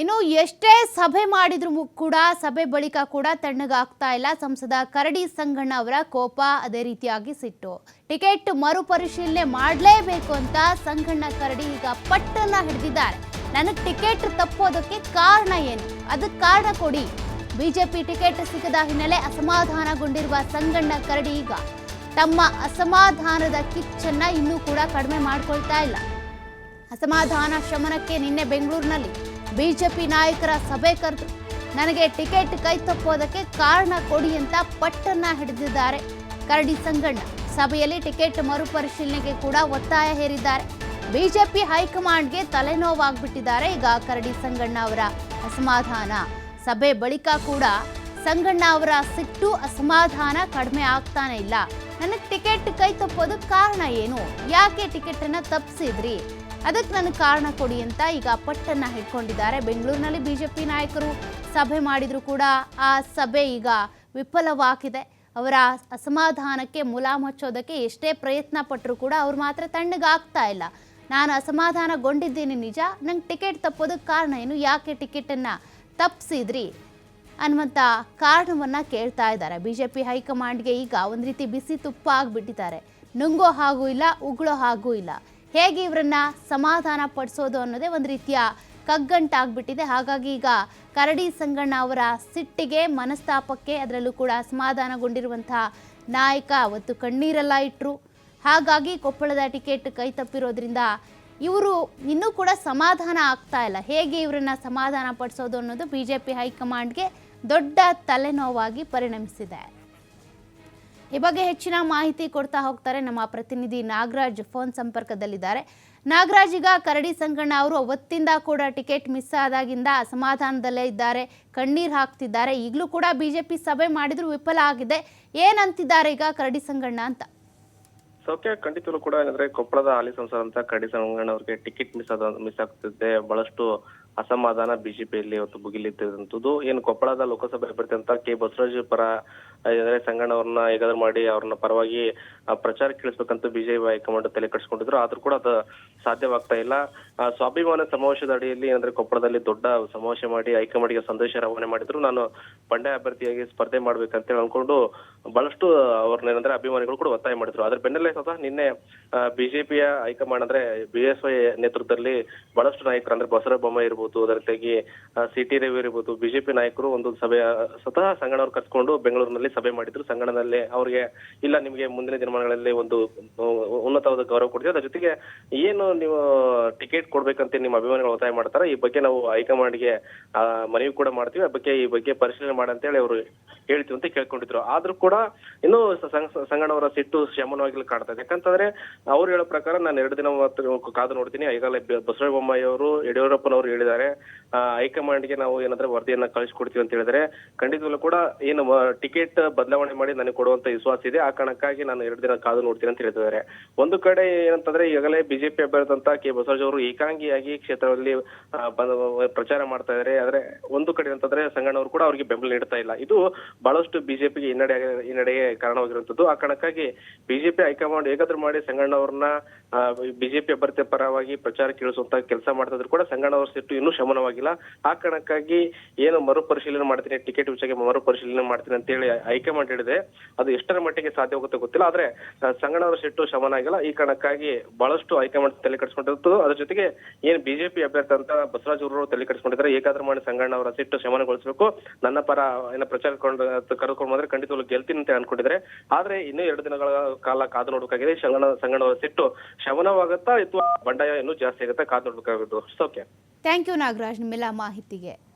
ಇನ್ನು ಎಷ್ಟೇ ಸಭೆ ಮಾಡಿದ್ರು ಕೂಡ, ಸಭೆ ಬಳಿಕ ಕೂಡ ತಣ್ಣಗಾಗ್ತಾ ಇಲ್ಲ. ಸಂಸದ ಕರಡಿ ಸಂಗಣ್ಣ ಅವರ ಕೋಪ ಅದೇ ರೀತಿಯಾಗಿ ಸಿಟ್ಟು. ಟಿಕೆಟ್ ಮರುಪರಿಶೀಲನೆ ಮಾಡಲೇಬೇಕು ಅಂತ ಸಂಗಣ್ಣ ಕರಡಿ ಈಗ ಪಟ್ಟನ್ನ ಹಿಡಿದಿದ್ದಾರೆ. ನನಗೆ ಟಿಕೆಟ್ ತಪ್ಪೋದಕ್ಕೆ ಕಾರಣ ಏನು? ಅದಕ್ಕೆ ಕಾರಣ ಕೊಡಿ. ಬಿಜೆಪಿ ಟಿಕೆಟ್ ಸಿಗದ ಹಿನ್ನೆಲೆ ಅಸಮಾಧಾನಗೊಂಡಿರುವ ಸಂಗಣ್ಣ ಕರಡಿ ಈಗ ತಮ್ಮ ಅಸಮಾಧಾನದ ಕಿಚ್ಚನ್ನ ಇನ್ನೂ ಕೂಡ ಕಡಿಮೆ ಮಾಡ್ಕೊಳ್ತಾ ಇಲ್ಲ. ಅಸಮಾಧಾನ ಶಮನಕ್ಕೆ ನಿನ್ನೆ ಬೆಂಗಳೂರಿನಲ್ಲಿ ಬಿಜೆಪಿ ನಾಯಕರ ಸಭೆ ಕರೆದು, ನನಗೆ ಟಿಕೆಟ್ ಕೈ ತಪ್ಪೋದಕ್ಕೆ ಕಾರಣ ಕೊಡಿ ಅಂತ ಪಟ್ಟನ್ನ ಹಿಡಿದಿದ್ದಾರೆ. ಕರಡಿ ಸಂಗಣ್ಣ ಸಭೆಯಲ್ಲಿ ಟಿಕೆಟ್ ಮರುಪರಿಶೀಲನೆಗೆ ಕೂಡ ಒತ್ತಾಯ ಹೇರಿದ್ದಾರೆ. ಬಿಜೆಪಿ ಹೈಕಮಾಂಡ್ಗೆ ತಲೆನೋವಾಗ್ಬಿಟ್ಟಿದ್ದಾರೆ ಈಗ ಕರಡಿ ಸಂಗಣ್ಣ ಅವರ ಅಸಮಾಧಾನ. ಸಭೆ ಬಳಿಕ ಕೂಡ ಸಂಗಣ್ಣ ಅವರ ಸಿಟ್ಟು ಅಸಮಾಧಾನ ಕಡಿಮೆ ಆಗ್ತಾನೆ ಇಲ್ಲ. ನನಗೆ ಟಿಕೆಟ್ ಕೈ ತಪ್ಪೋದಕ್ಕೆ ಕಾರಣ ಏನು? ಯಾಕೆ ಟಿಕೆಟ್ ಅನ್ನ ತಪ್ಪಿಸಿದ್ರಿ ಅದಕ್ಕೆ ನನಗೆ ಕಾರಣ ಕೊಡಿ ಅಂತ ಈಗ ಪಟ್ಟನ್ನು ಹಿಡ್ಕೊಂಡಿದ್ದಾರೆ. ಬೆಂಗಳೂರಿನಲ್ಲಿ ಬಿಜೆಪಿ ನಾಯಕರು ಸಭೆ ಮಾಡಿದರೂ ಕೂಡ ಆ ಸಭೆ ಈಗ ವಿಫಲವಾಗಿದೆ. ಅವರ ಅಸಮಾಧಾನಕ್ಕೆ ಮುಲಾಮ್ ಹಚ್ಚೋದಕ್ಕೆ ಎಷ್ಟೇ ಪ್ರಯತ್ನ ಪಟ್ಟರು ಕೂಡ ಅವ್ರು ಮಾತ್ರ ತಣ್ಣಗಾಗ್ತಾ ಇಲ್ಲ. ನಾನು ಅಸಮಾಧಾನಗೊಂಡಿದ್ದೀನಿ ನಿಜ, ನಂಗೆ ಟಿಕೆಟ್ ತಪ್ಪೋದಕ್ಕೆ ಕಾರಣ ಏನು? ಯಾಕೆ ಟಿಕೆಟನ್ನು ತಪ್ಪಿಸಿದ್ರಿ ಅನ್ನುವಂಥ ಕಾರಣವನ್ನು ಕೇಳ್ತಾ ಇದ್ದಾರೆ. ಬಿ ಜೆ ಪಿ ಹೈಕಮಾಂಡ್ಗೆ ಈಗ ಒಂದು ರೀತಿ ಬಿಸಿ ತುಪ್ಪ ಆಗಿಬಿಟ್ಟಿದ್ದಾರೆ ನುಂಗೋ ಹಾಗೂ ಇಲ್ಲ, ಉಗುಳೋ ಹಾಗೂ ಇಲ್ಲ. ಹೇಗೆ ಇವರನ್ನ ಸಮಾಧಾನ ಪಡಿಸೋದು ಅನ್ನೋದೇ ಒಂದು ರೀತಿಯ ಕಗ್ಗಂಟಾಗ್ಬಿಟ್ಟಿದೆ. ಹಾಗಾಗಿ ಈಗ ಕರಡಿ ಸಂಗಣ್ಣ ಅವರ ಸಿಟ್ಟಿಗೆ ಮನಸ್ತಾಪಕ್ಕೆ ಅದರಲ್ಲೂ ಕೂಡ ಅಸಮಾಧಾನಗೊಂಡಿರುವಂತಹ ನಾಯಕ ಅವತ್ತು ಕಣ್ಣೀರೆಲ್ಲ ಇಟ್ಟರು ಹಾಗಾಗಿ ಕೊಪ್ಪಳದ ಟಿಕೆಟ್ ಕೈ ತಪ್ಪಿರೋದ್ರಿಂದ ಇವರು ಇನ್ನೂ ಕೂಡ ಸಮಾಧಾನ ಆಗ್ತಾ ಇಲ್ಲ. ಹೇಗೆ ಇವರನ್ನ ಸಮಾಧಾನ ಪಡಿಸೋದು ಅನ್ನೋದು ಬಿಜೆಪಿ ಹೈಕಮಾಂಡ್ಗೆ ದೊಡ್ಡ ತಲೆನೋವಾಗಿ ಪರಿಣಮಿಸಿದೆ. ಈ ಬಗ್ಗೆ ಹೆಚ್ಚಿನ ಮಾಹಿತಿ ಕೊಡ್ತಾ ಹೋಗ್ತಾರೆ ನಮ್ಮ ಪ್ರತಿನಿಧಿ ನಾಗರಾಜ್ ಫೋನ್ ಸಂಪರ್ಕದಲ್ಲಿದ್ದಾರೆ. ನಾಗರಾಜ್, ಈಗ ಕರಡಿ ಸಂಗಣ್ಣ ಅವರು ಅವತ್ತಿಂದ ಕೂಡ ಟಿಕೆಟ್ ಮಿಸ್ ಆದಾಗಿಂದ ಅಸಮಾಧಾನದಲ್ಲೇ ಇದ್ದಾರೆ, ಕಣ್ಣೀರು ಹಾಕ್ತಿದ್ದಾರೆ. ಈಗಲೂ ಕೂಡ ಬಿಜೆಪಿ ಸಭೆ ಮಾಡಿದ್ರು ವಿಫಲ ಆಗಿದೆ. ಏನಂತಿದ್ದಾರೆ ಈಗ ಕರಡಿ ಸಂಗಣ್ಣ ಅಂತ? ಸೌಖ್ಯ ಖಂಡಿತವೂ ಕೂಡ ಏನಂದ್ರೆ ಕೊಪ್ಪಳದ ಹಾಲಿ ಸಂಸದಂತ ಕರಡಿ ಸಂಗಣ್ಣ ಅವರಿಗೆ ಟಿಕೆಟ್ ಮಿಸ್ ಆದ, ಮಿಸ್ ಆಗ್ತಿದೆ. ಬಹಳಷ್ಟು ಅಸಮಾಧಾನ ಬಿಜೆಪಿಯಲ್ಲಿ ಇವತ್ತು ಭುಗಿಲಿದ್ದಂಥದ್ದು ಏನು ಕೊಪ್ಪಳದ ಲೋಕಸಭೆ ಅಭ್ಯರ್ಥಿ ಅಂತ ಕೆ. ಬಸವರಾಜ್ ಪರ ಏನಂದ್ರೆ ಸಂಗಣ್ಣ ಅವ್ರನ್ನ ಮಾಡಿ ಅವ್ರನ್ನ ಪರವಾಗಿ ಪ್ರಚಾರ ಕೇಳಿಸ್ಬೇಕಂತ ಬಿಜೆಪಿ ಹೈಕಮಾಂಡ್ ತಲೆ ಕಟ್ಸ್ಕೊಂಡಿದ್ರು ಆದ್ರೂ ಕೂಡ ಅದು ಸಾಧ್ಯವಾಗ್ತಾ ಇಲ್ಲ. ಸ್ವಾಭಿಮಾನ ಸಮಾವೇಶದ ಅಡಿಯಲ್ಲಿ ಏನಂದ್ರೆ ಕೊಪ್ಪಳದಲ್ಲಿ ದೊಡ್ಡ ಸಮಾವೇಶ ಮಾಡಿ ಹೈಕಮಾಂಡ್ಗೆ ಸಂದೇಶ ರವಾನೆ ಮಾಡಿದ್ರು. ನಾನು ಬಂಡಾಯ ಅಭ್ಯರ್ಥಿಯಾಗಿ ಸ್ಪರ್ಧೆ ಮಾಡ್ಬೇಕಂತ ಅನ್ಕೊಂಡು ಬಹಳಷ್ಟು ಅವ್ರನ್ನ ಏನಂದ್ರೆ ಅಭಿಮಾನಿಗಳು ಕೂಡ ಒತ್ತಾಯ ಮಾಡಿದ್ರು. ಅದ್ರ ಬೆನ್ನಲ್ಲೇ ಸ್ವತಃ ನಿನ್ನೆ ಬಿಜೆಪಿಯ ಹೈಕಮಾಂಡ್ ಅಂದ್ರೆ ಬಿಎಸ್ವೈ ನೇತೃತ್ವದಲ್ಲಿ ಬಹಳಷ್ಟು ನಾಯಕರು ಅಂದ್ರೆ ಬಸವರಾಜ ಬೊಮ್ಮಾಯಿ ಇರ್ಬೋದು ಜೊತೆಗೆ ಸಿ ಟಿ ರವಿ ಇರ್ಬೋದು ಬಿಜೆಪಿ ನಾಯಕರು ಒಂದು ಸಭೆ ಸ್ವತಃ ಸಂಗಣ್ಣವ್ರು ಕರ್ಕೊಂಡು ಬೆಂಗಳೂರಿನಲ್ಲಿ ಸಭೆ ಮಾಡಿದ್ರು. ಸಂಗಣ್ಣದಲ್ಲಿ ಅವ್ರಿಗೆ, ಇಲ್ಲ ನಿಮಗೆ ಮುಂದಿನ ದಿನಮಾನಗಳಲ್ಲಿ ಒಂದು ಉನ್ನತವಾದ ಗೌರವ ಕೊಡ್ತೀವಿ. ಅದ್ರ ಜೊತೆಗೆ ಏನು ನೀವು ಟಿಕೆಟ್ ಕೊಡ್ಬೇಕಂತ ನಿಮ್ಮ ಅಭಿಮಾನಿಗಳು ಒತ್ತಾಯ ಮಾಡ್ತಾರೆ, ಈ ಬಗ್ಗೆ ನಾವು ಹೈಕಮಾಂಡ್ಗೆ ಮನವಿ ಕೂಡ ಮಾಡ್ತೀವಿ. ಆ ಬಗ್ಗೆ, ಈ ಬಗ್ಗೆ ಪರಿಶೀಲನೆ ಮಾಡಂತೇಳಿ ಅವರು ಹೇಳ್ತೀವಿ ಅಂತ ಕೇಳ್ಕೊಂಡಿದ್ರು. ಆದ್ರೂ ಕೂಡ ಇನ್ನು ಸಂಗಣ್ಣವರ ಸಿಟ್ಟು ಶಮನವಾಗಿ ಕಾಣ್ತಾ ಯಾಕಂತಂದ್ರೆ ಅವ್ರು ಹೇಳೋ ಪ್ರಕಾರ ನಾನು ಎರಡು ದಿನ ಮಾತ್ರ ಕಾದು ನೋಡ್ತೀನಿ. ಈಗಾಗಲೇ ಬ- ಬಸವರಾಜ ಬೊಮ್ಮಾಯಿ ಅವರು ಯಡಿಯೂರಪ್ಪನವರು ಹೇಳಿದ್ದಾರೆ ಆ, ಹೈಕಮಾಂಡ್ಗೆ ನಾವು ಏನಂದ್ರೆ ವರದಿಯನ್ನ ಕಳಿಸ್ಕೊಡ್ತೀವಿ ಅಂತ ಹೇಳಿದ್ರೆ ಖಂಡಿತವಲ್ಲೂ ಕೂಡ ಏನು ಟಿಕೆಟ್ ಬದಲಾವಣೆ ಮಾಡಿ ನನಗೆ ಕೊಡುವಂತ ವಿಶ್ವಾಸ ಇದೆ. ಆ ಕಾರಣಕ್ಕಾಗಿ ನಾನು ಎರಡು ದಿನ ಕಾದು ನೋಡ್ತೀನಿ ಅಂತ ಹೇಳ್ತಿದ್ದಾರೆ ಒಂದು ಕಡೆ ಏನಂತಂದ್ರೆ ಈಗಾಗಲೇ ಬಿಜೆಪಿ ಅಭ್ಯರ್ಥಿ ಅಂತ ಕೆ ಬಸವರಾಜ್ ಅವರು ಏಕಾಂಗಿಯಾಗಿ ಕ್ಷೇತ್ರದಲ್ಲಿ ಪ್ರಚಾರ ಮಾಡ್ತಾ ಇದ್ದಾರೆ. ಆದ್ರೆ ಒಂದು ಕಡೆ ಅಂತಂದ್ರೆ ಸಂಗಣ್ಣವರು ಕೂಡ ಅವರಿಗೆ ಬೆಂಬಲ ನೀಡ್ತಾ ಇಲ್ಲ. ಇದು ಬಹಳಷ್ಟು ಬಿಜೆಪಿಗೆ ಹಿನ್ನಡೆ ಹಿನ್ನಡೆಗೆ ಕಾರಣವಾಗಿರುವಂತದ್ದು ಆ ಕಾರಣಕ್ಕಾಗಿ ಬಿಜೆಪಿ ಹೈಕಮಾಂಡ್ ಹೇಗಾದ್ರೂ ಮಾಡಿ ಸಂಗಣ್ಣ ಅವ್ರನ್ನ ಬಿಜೆಪಿ ಅಭ್ಯರ್ಥಿ ಪರವಾಗಿ ಪ್ರಚಾರ ಕೇಳಿಸುವಂತ ಕೆಲಸ ಮಾಡ್ತಾ ಇದ್ರು ಕೂಡ ಸಂಗಣ್ಣ ಅವ್ರ ಸಿಟ್ಟು ಇನ್ನೂ ಶಮನವಾಗಿಲ್ಲ. ಆ ಕಾರಣಕ್ಕಾಗಿ ಏನು ಮರುಪರಿಶೀಲನೆ ಮಾಡ್ತೀನಿ, ಟಿಕೆಟ್ ವಿಷಯಕ್ಕೆ ಮರುಪರಿಶೀಲನೆ ಮಾಡ್ತೀನಿ ಅಂತ ಹೇಳಿ ಹೈಕಮಾಂಡ್ ಹೇಳಿದೆ ಅದು ಎಷ್ಟರ ಮಟ್ಟಿಗೆ ಸಾಧ್ಯ ಹೋಗುತ್ತೆ ಗೊತ್ತಿಲ್ಲ. ಆದ್ರೆ ಸಂಗಣ ಸಂಗಣ್ಣ ಅವರ ಸಿಟ್ಟು ಶಮನ ಆಗಿಲ್ಲ. ಈ ಕಾರಣಕ್ಕಾಗಿ ಬಹಳಷ್ಟು ಹೈಕಮಾಂಡ್ ತಲೆ ಕೆಡಿಸ್ಕೊಂಡಿತ್ತು ಅದ್ರ ಜೊತೆಗೆ ಏನ್ ಬಿಜೆಪಿ ಅಭ್ಯರ್ಥಿ ಅಂತ ಬಸವರಾಜ್ ಅವರು ತಲೆ ಕೆಡಿಸ್ಕೊಂಡಿದ್ದಾರೆ. ಹೇಗಾದ್ರೂ ಮಾಡಿ ಸಂಗಣ್ಣ ಅವರ ಸಿಟ್ಟು ಶಮನಗೊಳಿಸಬೇಕು. ನನ್ನ ಪರ ಏನ ಪ್ರಚಾರ ಕರೆದುಕೊಂಡು ಬಂದ್ರೆ ಖಂಡಿತವಾಗ್ಲೂ ಗೆಲ್ತೀನಿ ಅಂತ ಅನ್ಕೊಂಡಿದ್ರೆ ಆದ್ರೆ ಇನ್ನೂ ಎರಡು ದಿನಗಳ ಕಾಲ ಕಾದು ನೋಡಬೇಕಾಗಿದೆ. ಸಂಗಣ್ಣ ಅವರ ಸಿಟ್ಟು ಶಮನವಾಗುತ್ತಾ ಅಥವಾ ಬಂಡಾಯ ಇನ್ನೂ ಜಾಸ್ತಿ ಆಗುತ್ತಾ, ಕಾದು ನೋಡ್ಬೇಕಾಗುತ್ತೆ ಓಕೆ. ಥ್ಯಾಂಕ್ ಯು ನಾಗರಾಜ್ ನಿಮ್ಮೆಲ್ಲ ಮಾಹಿತಿಗೆ.